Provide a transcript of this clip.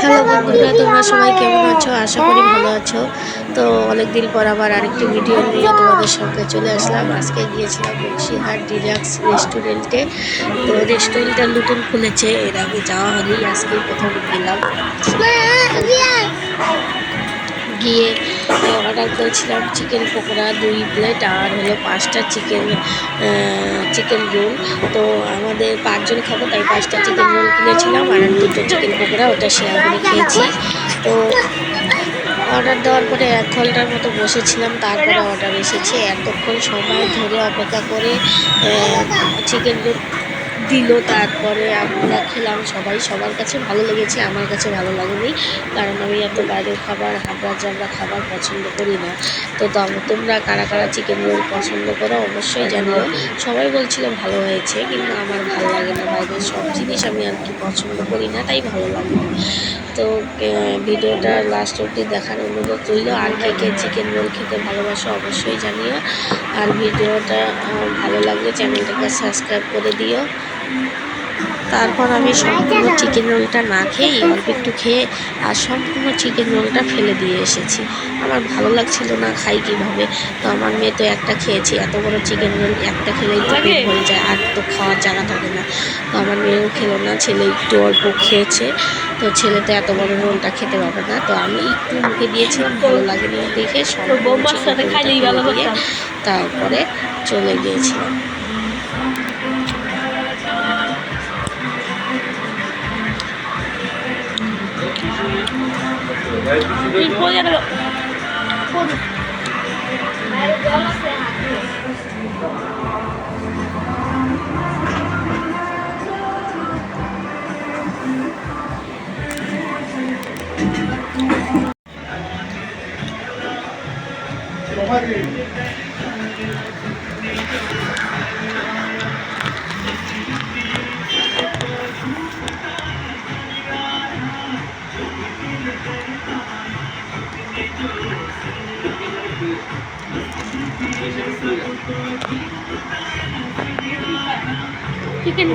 Hello বন্ধুরা, তোমরা সবাই কেমন আছো? আশা করি ভালো আছো। তো অনেক দিন পর আবার আরেকটি ভিডিও নিয়ে তোমাদের সঙ্গে চলে আসলাম। আজকে গিয়েছিলাম বক্সিহাট ডিলাক্স রেস্টুরেন্টে তো রেস্টুরেন্টটা নতুন খুলেছে, এর আগে যাওয়া হয়নি, আজকে প্রথম গেলাম। গিয়ে অর্ডার করেছিলাম চিকেন পকোড়া দুই প্লেট আর হলো পাঁচটা চিকেন চিকেন রোল। তো আমাদের পাঁচজন খাব, তাই পাঁচটা চিকেন রোল কিনেছিলাম আর দুটো চিকেন পকোড়া, ওটা শেয়ার করে খেয়েছি। তো অর্ডার দেওয়ার পরে এক ঘণ্টার মতো বসেছিলাম, তারপরে অর্ডার এসেছে। এতক্ষণ সময় ধরে অপেক্ষা করে চিকেন রোল দিল, তারপরে আমরা খেলাম সবাই। সবার কাছে ভালো লেগেছে, আমার কাছে ভালো লাগেনি। কারণ আমি এত বাইরের খাবার হাবড়া জাবড়া খাবার পছন্দ করি না। তো তম- তোমরা কারা কারা চিকেন রোল পছন্দ করো অবশ্যই জানিও। সবাই বলছিল ভালো হয়েছে, কিন্তু আমার ভালো লাগে না বাইরের সব জিনিস আমি আর কি পছন্দ করি না, তাই ভালো লাগে তো ভিডিওটা লাস্ট অবধি দেখার অনুরোধ রইল। আর কে কে চিকেন রোল খেতে ভালোবাসো অবশ্যই জানিও। আর ভিডিওটা ভালো লাগলে চ্যানেলটাকে সাবস্ক্রাইব করে দিও। তারপর আমি সম্পূর্ণ চিকেন রোলটা না খেয়েই অল্প একটু খেয়ে আর সম্পূর্ণ চিকেন রোলটা ফেলে দিয়ে এসেছি। আমার ভালো লাগছিল না খাই কীভাবে। তো আমার মেয়ে তো একটা খেয়েছি, এত বড় চিকেন রোল একটা খেলেই তো পেট হয়ে যায়, আর তো খাওয়ার জায়গা থাকে না। তো আমার মেয়েও খেলো না, ছেলে একটু অল্প খেয়েছে। তো ছেলে তো এত বড় রোলটা খেতে পারবে না। তো আমি একটু মুখে দিয়েছিলাম, ভালো লাগেনি দেখে সম্পূর্ণ তারপরে চলে chicken খাইলেই রোলটা ভালো ফেলে দিয়ে হতো। চিকেন